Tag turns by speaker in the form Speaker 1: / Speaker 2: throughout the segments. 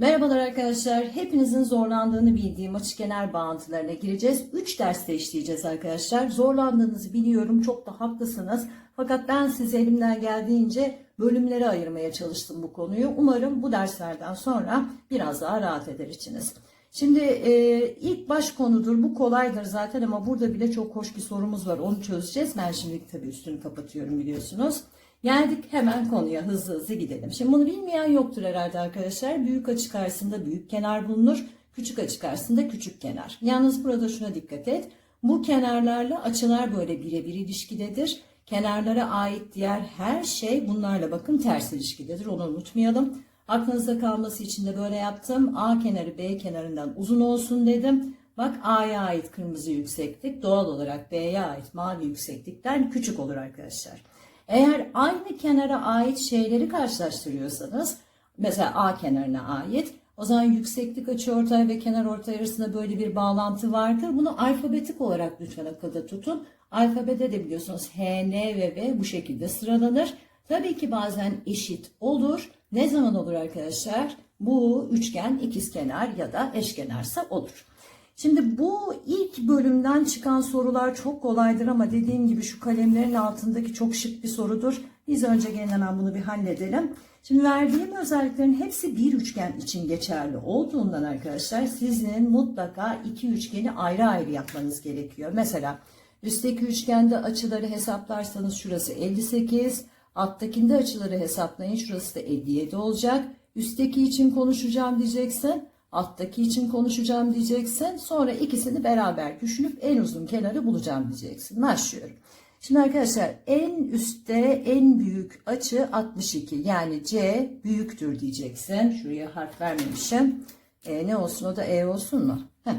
Speaker 1: Merhabalar arkadaşlar. Hepinizin zorlandığını bildiğim açıkenar bağıntılarına gireceğiz. 3 derste işleyeceğiz arkadaşlar. Zorlandığınızı biliyorum. Çok da haklısınız. Fakat ben size elimden geldiğince bölümlere ayırmaya çalıştım bu konuyu. Umarım bu derslerden sonra biraz daha rahat eder içiniz. Şimdi e, ilk baş konudur. Bu kolaydır zaten ama burada bile çok hoş bir sorumuz var. Onu çözeceğiz. Ben şimdi tabii üstünü kapatıyorum biliyorsunuz. Geldik hemen konuya hızlı hızlı gidelim. Şimdi bunu bilmeyen yoktur herhalde arkadaşlar. Büyük açı karşısında büyük kenar bulunur. Küçük açı karşısında küçük kenar. Yalnız burada şuna dikkat et. Bu kenarlarla açılar böyle birebir ilişkidedir. Kenarlara ait diğer her şey bunlarla bakın ters ilişkidedir. Onu unutmayalım. Aklınızda kalması için de böyle yaptım. A kenarı B kenarından uzun olsun dedim. Bak A'ya ait kırmızı yükseklik doğal olarak B'ye ait mavi yükseklikten küçük olur arkadaşlar. Eğer aynı kenara ait şeyleri karşılaştırıyorsanız mesela A kenarına ait o zaman yükseklik açıortay ve kenar ortay arasında böyle bir bağlantı vardır. Bunu alfabetik olarak lütfen akılda tutun. Alfabede de biliyorsunuz H, N ve V bu şekilde sıralanır. Tabii ki bazen eşit olur. Ne zaman olur arkadaşlar? Bu üçgen ikizkenar ya da eşkenarsa olur. Şimdi bu ilk bölümden çıkan sorular çok kolaydır ama dediğim gibi şu kalemlerin altındaki çok şık bir sorudur. Biz önce hemen bunu bir halledelim. Şimdi verdiğim özelliklerin hepsi bir üçgen için geçerli olduğundan arkadaşlar sizin mutlaka iki üçgeni ayrı ayrı yapmanız gerekiyor. Mesela üstteki üçgende açıları hesaplarsanız şurası 58, alttakinde açıları hesaplayın şurası da 57 olacak. Üstteki için konuşacağım diyeceksin. Alttaki için konuşacağım diyeceksin. Sonra ikisini beraber düşünüp en uzun kenarı bulacağım diyeceksin. Başlıyorum. Şimdi arkadaşlar en üstte en büyük açı 62. Yani C büyüktür diyeceksin. Şuraya harf vermemişim. E, ne olsun o da E olsun mu? Heh.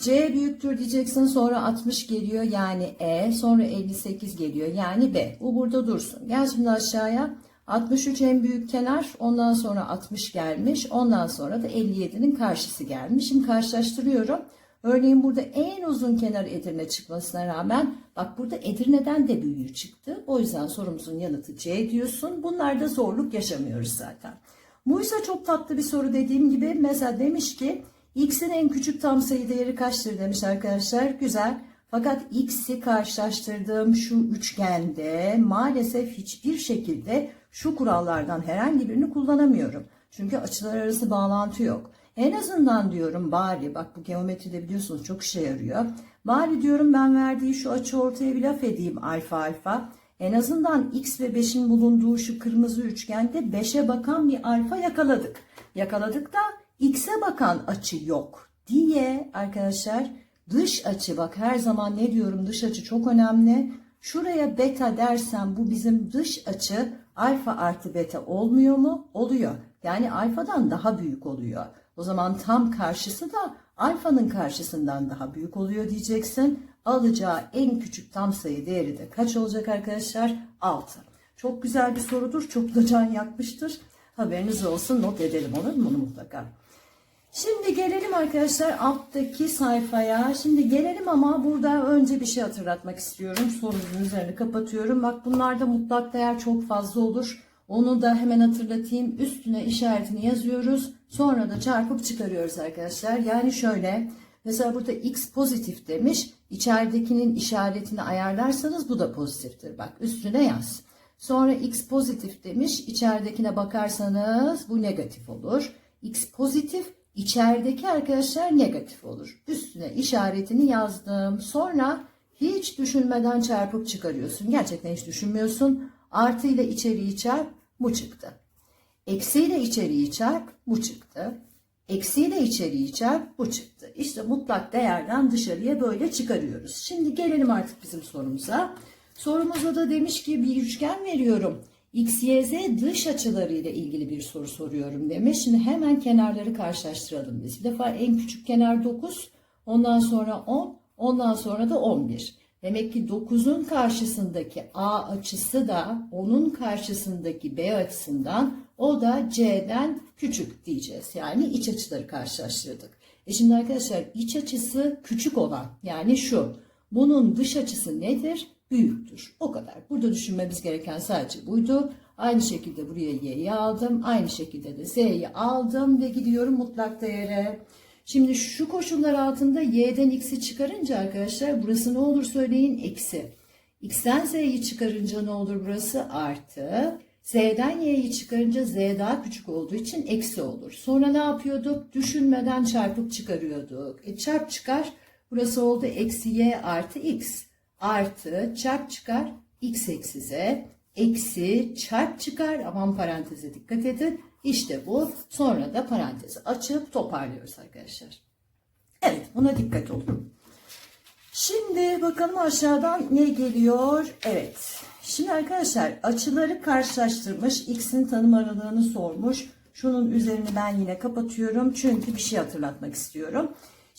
Speaker 1: C büyüktür diyeceksin. Sonra 60 geliyor yani E. Sonra 58 geliyor yani B. Bu burada dursun. Gel şimdi aşağıya. 63 en büyük kenar, ondan sonra 60 gelmiş, ondan sonra da 57'nin karşısı gelmiş. Şimdi karşılaştırıyorum. Örneğin burada en uzun kenar Edirne çıkmasına rağmen bak burada Edirne'den de büyüğü çıktı. O yüzden sorumuzun yanıtı C diyorsun. Bunlarda zorluk yaşamıyoruz zaten. Bu ise çok tatlı bir soru dediğim gibi. Mesela demiş ki x'in en küçük tam sayı değeri kaçtır demiş arkadaşlar. Güzel. Fakat x'i karşılaştırdığım şu üçgende maalesef hiçbir şekilde şu kurallardan herhangi birini kullanamıyorum. Çünkü açılar arası bağlantı yok. En azından diyorum bari bak bu geometride biliyorsunuz çok işe yarıyor. Bari diyorum ben verdiği şu açı ortaya bir laf edeyim alfa alfa. En azından x ve 5'in bulunduğu şu kırmızı üçgende 5'e bakan bir alfa yakaladık. Yakaladık da x'e bakan açı yok diye arkadaşlar dış açı bak her zaman ne diyorum dış açı çok önemli. Şuraya beta dersem bu bizim dış açı alfa artı beta olmuyor mu? Oluyor. Yani alfadan daha büyük oluyor. O zaman tam karşısı da alfanın karşısından daha büyük oluyor diyeceksin. Alacağı en küçük tam sayı değeri de kaç olacak arkadaşlar? 6. Çok güzel bir sorudur. Çok da can yakmıştır. Haberiniz olsun not edelim olur mu bunu mutlaka. Şimdi gelelim arkadaşlar alttaki sayfaya. Şimdi gelelim ama burada önce bir şey hatırlatmak istiyorum. Sorunun üzerini kapatıyorum. Bak bunlarda mutlak değer çok fazla olur. Onu da hemen hatırlatayım. Üstüne işaretini yazıyoruz. Sonra da çarpıp çıkarıyoruz arkadaşlar. Yani şöyle. Mesela burada x pozitif demiş. İçeridekinin işaretini ayarlarsanız bu da pozitiftir. Bak üstüne yaz. Sonra x pozitif demiş. İçeridekine bakarsanız bu negatif olur. x pozitif İçerideki arkadaşlar negatif olur. Üstüne işaretini yazdım. Sonra hiç düşünmeden çarpıp çıkarıyorsun. Gerçekten hiç düşünmüyorsun. Artı ile içeriği çarp bu çıktı. Eksi ile içeriği çarp bu çıktı. Eksi ile içeriği çarp bu çıktı. İşte mutlak değerden dışarıya böyle çıkarıyoruz. Şimdi gelelim artık bizim sorumuza. Sorumuzda da demiş ki bir üçgen veriyorum. X, Y, Z dış açıları ile ilgili bir soru soruyorum demiş. Şimdi hemen kenarları karşılaştıralım biz. Bir defa en küçük kenar 9, ondan sonra 10, ondan sonra da 11. Demek ki 9'un karşısındaki A açısı da onun karşısındaki B açısından o da C'den küçük diyeceğiz. Yani iç açıları karşılaştırdık. E şimdi arkadaşlar iç açısı küçük olan yani şu. Bunun dış açısı nedir? Büyüktür. O kadar. Burada düşünmemiz gereken sadece buydu. Aynı şekilde buraya y'yi aldım. Aynı şekilde de z'yi aldım ve gidiyorum mutlak değere. Şimdi şu koşullar altında y'den x'i çıkarınca arkadaşlar burası ne olur söyleyin eksi. x'ten z'yi çıkarınca ne olur burası artı. Z'den y'yi çıkarınca z daha küçük olduğu için eksi olur. Sonra ne yapıyorduk? Düşünmeden çarpıp çıkarıyorduk. E çarp çıkar. Burası oldu eksi y artı x. Artı çarp çıkar x eksi z. Eksi çarp çıkar. Aman paranteze dikkat edin. İşte bu. Sonra da parantezi açıp toparlıyoruz arkadaşlar. Evet buna dikkat olun. Şimdi bakalım aşağıdan ne geliyor? Evet. Şimdi arkadaşlar açıları karşılaştırmış. X'in tanım aralığını sormuş. Şunun üzerini ben yine kapatıyorum. Çünkü bir şey hatırlatmak istiyorum.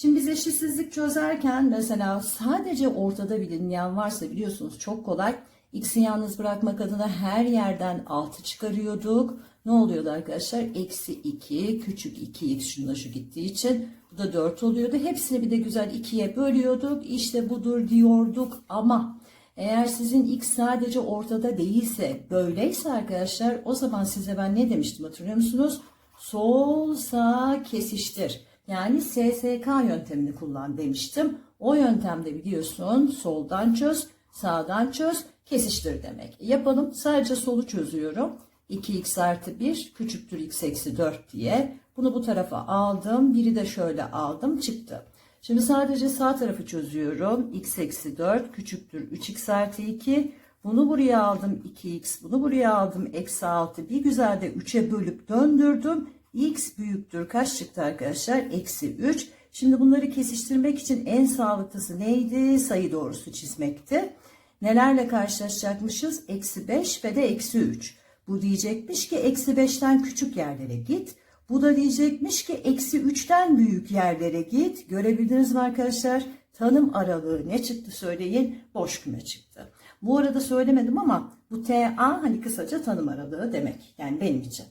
Speaker 1: Şimdi biz eşitsizlik çözerken mesela sadece ortada bilinmeyen varsa biliyorsunuz çok kolay. X'i yalnız bırakmak adına her yerden 6 çıkarıyorduk. Ne oluyordu arkadaşlar? Eksi 2 küçük 2x şununla şu gittiği için. Bu da 4 oluyordu. Hepsini bir de güzel 2'ye bölüyorduk. İşte budur diyorduk ama eğer sizin x sadece ortada değilse böyleyse arkadaşlar o zaman size ben ne demiştim hatırlıyor musunuz? Sol sağ kesiştir. Yani SSK yöntemini kullan demiştim. O yöntemde biliyorsun soldan çöz, sağdan çöz, kesiştir demek. Yapalım. Sadece solu çözüyorum. 2x artı 1 küçüktür x eksi 4 diye. Bunu bu tarafa aldım. Biri de şöyle aldım çıktı. Şimdi sadece sağ tarafı çözüyorum. x eksi 4 küçüktür 3x artı 2. Bunu buraya aldım 2x. Bunu buraya aldım eksi 6. Bir güzel de 3'e bölüp döndürdüm. X büyüktür. Kaç çıktı arkadaşlar? Eksi 3. Şimdi bunları kesiştirmek için en sağlıklısı neydi? Sayı doğrusu çizmekti. Nelerle karşılaşacakmışız? Eksi 5 ve de eksi 3. Bu diyecekmiş ki eksi 5'ten küçük yerlere git. Bu da diyecekmiş ki eksi 3'ten büyük yerlere git. Görebildiniz mi arkadaşlar? Tanım aralığı ne çıktı söyleyin? Boş küme çıktı. Bu arada söylemedim ama bu TA hani kısaca tanım aralığı demek. Yani benim için.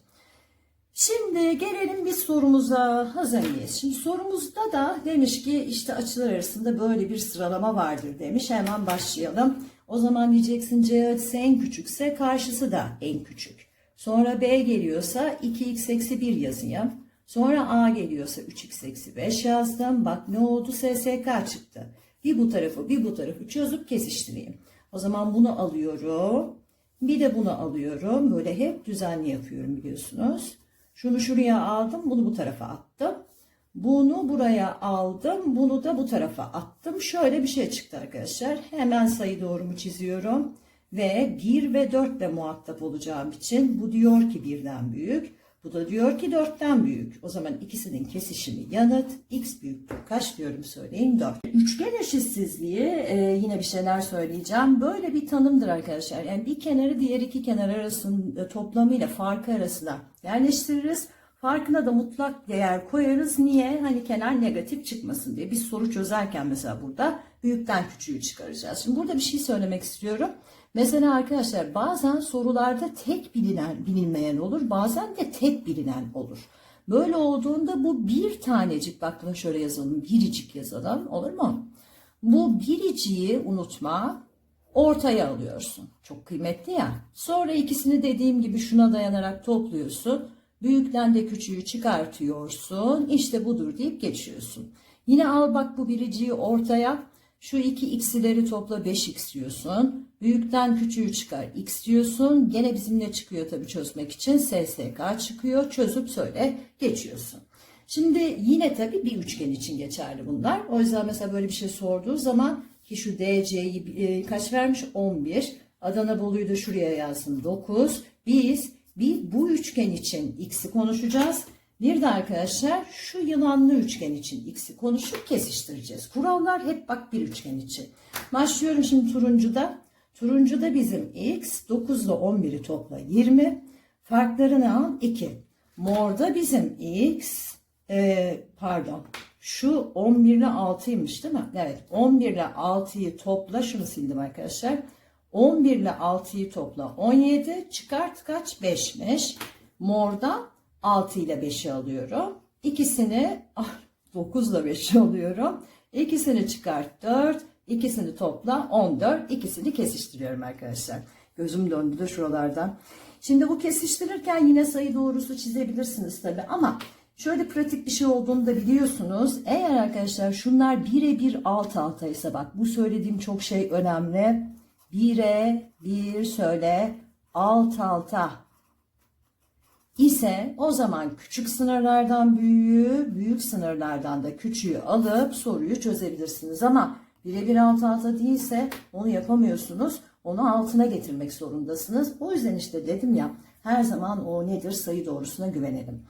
Speaker 1: Şimdi gelelim bir sorumuza hazır? Şimdi sorumuzda da demiş ki işte açılar arasında böyle bir sıralama vardır demiş. Hemen başlayalım. O zaman diyeceksin C açısı en küçükse karşısı da en küçük. Sonra B geliyorsa 2x eksi 1 yazayım. Sonra A geliyorsa 3x eksi 5 yazdım. Bak ne oldu SSK çıktı. Bir bu tarafı bir bu tarafı çözüp kesiştireyim. O zaman bunu alıyorum. Bir de bunu alıyorum. Böyle hep düzenli yapıyorum biliyorsunuz. Şunu şuraya aldım. Bunu bu tarafa attım. Bunu buraya aldım. Bunu da bu tarafa attım. Şöyle bir şey çıktı arkadaşlar. Hemen sayı doğrumu çiziyorum. Ve 1 ve 4 ile muhatap olacağım için bu diyor ki birden büyük. Bu da diyor ki 4'ten büyük. O zaman ikisinin kesişimi yanıt. X büyüktür. Kaç diyorum söyleyin 4. Üçgen eşitsizliği e, yine bir şeyler söyleyeceğim. Böyle bir tanımdır arkadaşlar. Yani bir kenarı diğer iki kenar arasında toplamıyla farkı arasında yerleştiririz. Farkına da mutlak değer koyarız. Niye? Hani kenar negatif çıkmasın diye. Biz soru çözerken mesela burada büyükten küçüğü çıkaracağız. Şimdi burada bir şey söylemek istiyorum. Mesela arkadaşlar bazen sorularda tek bilinen bilinmeyen olur. Bazen de tek bilinen olur. Böyle olduğunda bu bir tanecik bak bunu şöyle yazalım. Biricik yazalım. Olur mu? Bu biriciği unutma. Ortaya alıyorsun. Çok kıymetli ya. Sonra ikisini dediğim gibi şuna dayanarak topluyorsun. Büyükten de küçüğü çıkartıyorsun. İşte budur deyip geçiyorsun. Yine al bak bu biriciği ortaya. Şu iki x'ileri topla 5x diyorsun. Büyükten küçüğü çıkar x diyorsun. Gene bizimle çıkıyor tabii çözmek için. SSK çıkıyor. Çözüp söyle geçiyorsun. Şimdi yine tabii bir üçgen için geçerli bunlar. O yüzden mesela böyle bir şey sorduğu zaman ki şu DC'yi e, kaç vermiş? 11. Adana Bolu'yu da şuraya yazdım 9. Biz bir bu üçgen için x'i konuşacağız. Bir de arkadaşlar şu yılanlı üçgen için x'i konuşup kesiştireceğiz. Kurallar hep bak bir üçgen için. Başlıyorum şimdi turuncuda. Turuncuda bizim x 9 ile 11'i topla 20. Farklarını al 2. Morda bizim x e, pardon şu 11 ile 6'ymış değil mi? Evet 11 ile 6'yı topla şunu sildim arkadaşlar. 11 ile 6'yı topla 17 çıkart kaç 5'miş. Morda 6 ile 5'i alıyorum. İkisini ah, 9 ile 5'i alıyorum. İkisini çıkart 4. İkisini topla 14. İkisini kesiştiriyorum arkadaşlar. Gözüm döndü de şuralardan. Şimdi bu kesiştirirken yine sayı doğrusu çizebilirsiniz tabi ama şöyle pratik bir şey olduğunu da biliyorsunuz. Eğer arkadaşlar şunlar birebir alt alta ise bak bu söylediğim çok şey önemli. Bire bir söyle alt alta ise o zaman küçük sınırlardan büyüğü, büyük sınırlardan da küçüğü alıp soruyu çözebilirsiniz. Ama birebir alt alta değilse onu yapamıyorsunuz. Onu altına getirmek zorundasınız. O yüzden işte dedim ya her zaman o nedir sayı doğrusuna güvenelim.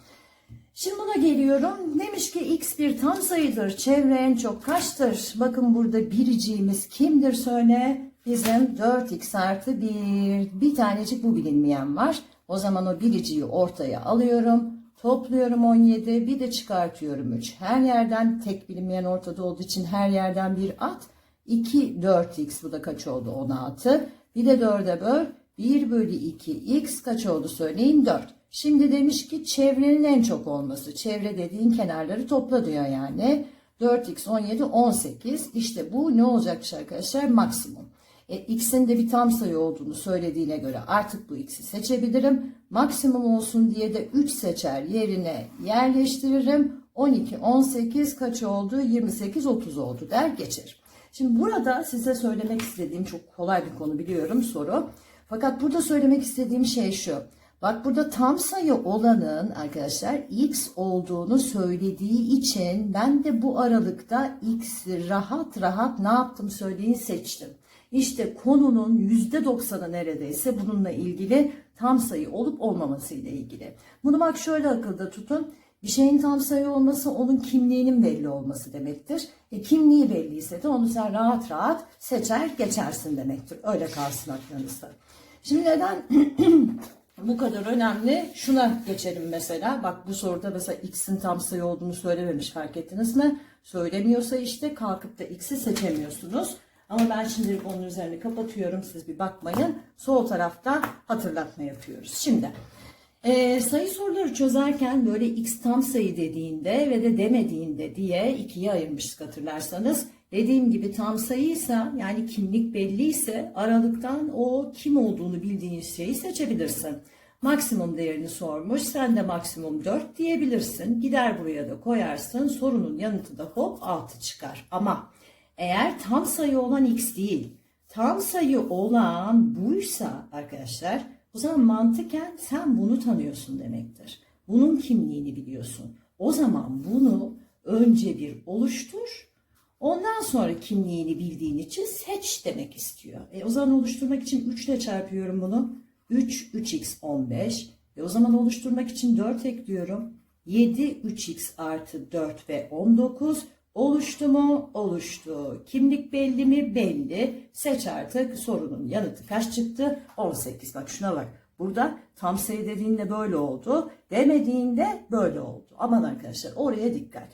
Speaker 1: Şimdi buna geliyorum. Demiş ki x bir tam sayıdır. Çevre en çok kaçtır? Bakın burada biriciğimiz kimdir söyle. Bizim 4x artı 1. Bir tanecik bu bilinmeyen var. O zaman o biriciyi ortaya alıyorum. Topluyorum 17. Bir de çıkartıyorum 3. Her yerden tek bilinmeyen ortada olduğu için her yerden bir at. 2 4x bu da kaç oldu? 16. Bir de 4'e böl. 1 bölü 2 x kaç oldu söyleyin 4. Şimdi demiş ki çevrenin en çok olması. Çevre dediğin kenarları topla diyor yani. 4x 17 18. İşte bu ne olacakmış arkadaşlar? Maksimum. E, x'in de bir tam sayı olduğunu söylediğine göre artık bu x'i seçebilirim. Maksimum olsun diye de 3 seçer yerine yerleştiririm. 12, 18 kaç oldu? 28, 30 oldu der geçer. Şimdi burada size söylemek istediğim çok kolay bir konu biliyorum soru. Fakat burada söylemek istediğim şey şu. Bak burada tam sayı olanın arkadaşlar x olduğunu söylediği için ben de bu aralıkta x'i rahat rahat ne yaptım söyleyin seçtim. İşte konunun %90'ı neredeyse bununla ilgili tam sayı olup olmaması ile ilgili. Bunu bak şöyle akılda tutun. Bir şeyin tam sayı olması onun kimliğinin belli olması demektir. E, kimliği belliyse de onu sen rahat rahat seçer geçersin demektir. Öyle kalsın aklınızda. Şimdi neden bu kadar önemli? Şuna geçelim mesela. Bak bu soruda mesela x'in tam sayı olduğunu söylememiş fark ettiniz mi? Söylemiyorsa işte kalkıp da x'i seçemiyorsunuz. Ama ben şimdi onun üzerine kapatıyorum. Siz bir bakmayın. Sol tarafta hatırlatma yapıyoruz. Şimdi e, sayı soruları çözerken böyle x tam sayı dediğinde ve de demediğinde diye ikiye ayırmıştık hatırlarsanız. Dediğim gibi tam sayıysa yani kimlik belliyse aralıktan o kim olduğunu bildiğiniz şeyi seçebilirsin. Maksimum değerini sormuş. Sen de maksimum 4 diyebilirsin. Gider buraya da koyarsın. Sorunun yanıtı da hop 6 çıkar. Ama eğer tam sayı olan x değil, tam sayı olan buysa arkadaşlar o zaman mantıken sen bunu tanıyorsun demektir. Bunun kimliğini biliyorsun. O zaman bunu önce bir oluştur. Ondan sonra kimliğini bildiğin için seç demek istiyor. E, o zaman oluşturmak için 3 ile çarpıyorum bunu. 3, 3x 15. E, o zaman oluşturmak için 4 ekliyorum. 7, 3x artı 4 ve 19. Oluştu mu? Oluştu. Kimlik belli mi? Belli. Seç artık sorunun yanıtı kaç çıktı? 18. Bak şuna bak. Burada tam sayı dediğinde böyle oldu. Demediğinde böyle oldu. Aman arkadaşlar oraya dikkat.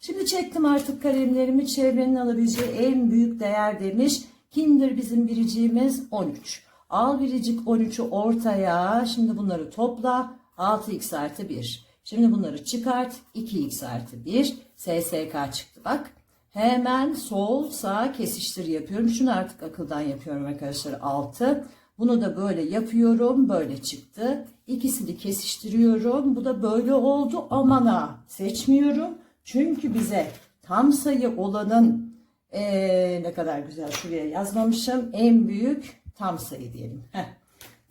Speaker 1: Şimdi çektim artık kalemlerimi. Çevrenin alabileceği en büyük değer demiş. Kimdir bizim biriciğimiz? 13. Al biricik 13'ü ortaya. Şimdi bunları topla. 6x artı 1. Şimdi bunları çıkart. 2x artı 1. SSK çıktı bak. Hemen sol sağ kesiştir yapıyorum. Şunu artık akıldan yapıyorum arkadaşlar 6. Bunu da böyle yapıyorum. Böyle çıktı. İkisini kesiştiriyorum. Bu da böyle oldu. Aman ha seçmiyorum. Çünkü bize tam sayı olanın ee, ne kadar güzel şuraya yazmamışım. En büyük tam sayı diyelim. Heh.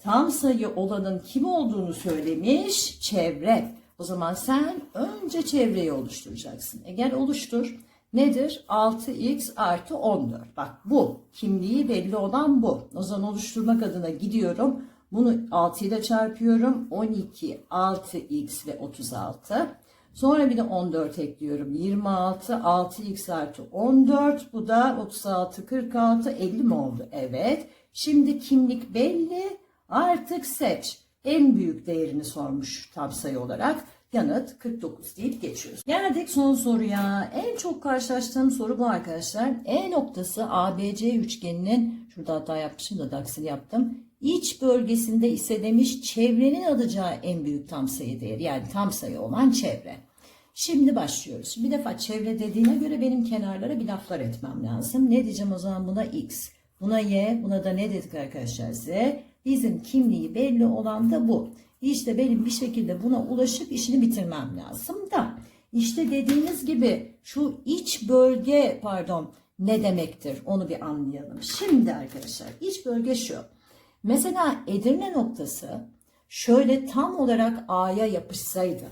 Speaker 1: Tam sayı olanın kim olduğunu söylemiş. Çevre. O zaman sen önce çevreyi oluşturacaksın. E gel oluştur. Nedir? 6x artı 14. Bak bu. Kimliği belli olan bu. O zaman oluşturmak adına gidiyorum. Bunu 6 ile çarpıyorum. 12, 6x ve 36. Sonra bir de 14 ekliyorum. 26, 6x artı 14. Bu da 36, 46, 50 mi oldu? Evet. Şimdi kimlik belli. Artık seç. En büyük değerini sormuş tam sayı olarak. Yanıt 49 deyip geçiyoruz. Geldik son soruya. En çok karşılaştığım soru bu arkadaşlar. E noktası ABC üçgeninin, şurada hata yapmışım da daksini yaptım. İç bölgesinde ise demiş çevrenin alacağı en büyük tam sayı değeri. Yani tam sayı olan çevre. Şimdi başlıyoruz. Bir defa çevre dediğine göre benim kenarlara bir laflar etmem lazım. Ne diyeceğim o zaman buna x. Buna y. Buna da ne dedik arkadaşlar z. Bizim kimliği belli olan da bu. İşte benim bir şekilde buna ulaşıp işini bitirmem lazım da. İşte dediğiniz gibi şu iç bölge pardon ne demektir onu bir anlayalım. Şimdi arkadaşlar iç bölge şu. Mesela Edirne noktası şöyle tam olarak A'ya yapışsaydı.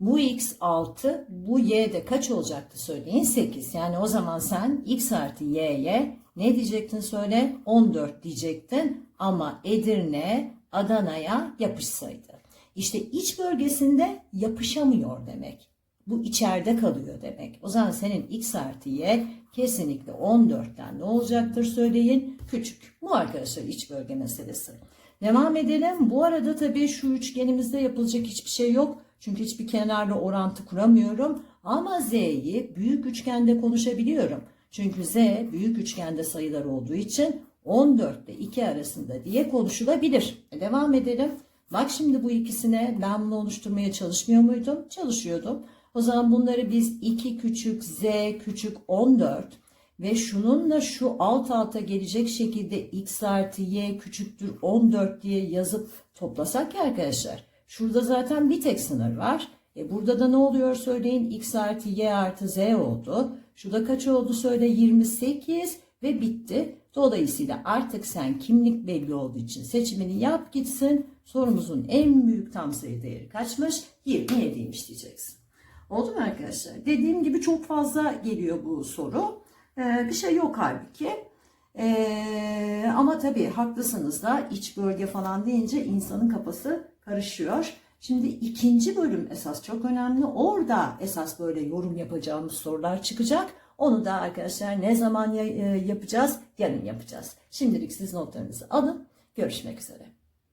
Speaker 1: Bu x 6, bu y de kaç olacaktı söyleyin? 8. Yani o zaman sen x artı y'ye ne diyecektin söyle? 14 diyecektin ama Edirne Adana'ya yapışsaydı. İşte iç bölgesinde yapışamıyor demek. Bu içeride kalıyor demek. O zaman senin x artı y kesinlikle 14'ten ne olacaktır söyleyin? Küçük. Bu arkadaşlar iç bölge meselesi. Devam edelim. Bu arada tabii şu üçgenimizde yapılacak hiçbir şey yok. Çünkü hiçbir kenarla orantı kuramıyorum. Ama z'yi büyük üçgende konuşabiliyorum. Çünkü z büyük üçgende sayılar olduğu için 14 ile 2 arasında diye konuşulabilir. E, Devam edelim. Bak şimdi bu ikisine ben bunu oluşturmaya çalışmıyor muydum? Çalışıyordum. O zaman bunları biz 2 küçük z küçük 14 ve şununla şu alt alta gelecek şekilde x artı y küçüktür 14 diye yazıp toplasak ya arkadaşlar. Şurada zaten bir tek sınır var. E burada da ne oluyor söyleyin x artı y artı z oldu. Şurada kaç oldu söyle 28 ve bitti. Dolayısıyla artık sen kimlik belli olduğu için seçimini yap gitsin. Sorumuzun en büyük tam sayı değeri kaçmış? 27'ymiş diyeceksin. Oldu mu arkadaşlar? Dediğim gibi çok fazla geliyor bu soru. Ee, bir şey yok halbuki. Ee, ama tabii haklısınız da iç bölge falan deyince insanın kafası karışıyor. Şimdi ikinci bölüm esas çok önemli. Orada esas böyle yorum yapacağımız sorular çıkacak. Onu da arkadaşlar ne zaman e, yapacağız? Yarın yapacağız. Şimdilik siz notlarınızı alın. Görüşmek üzere.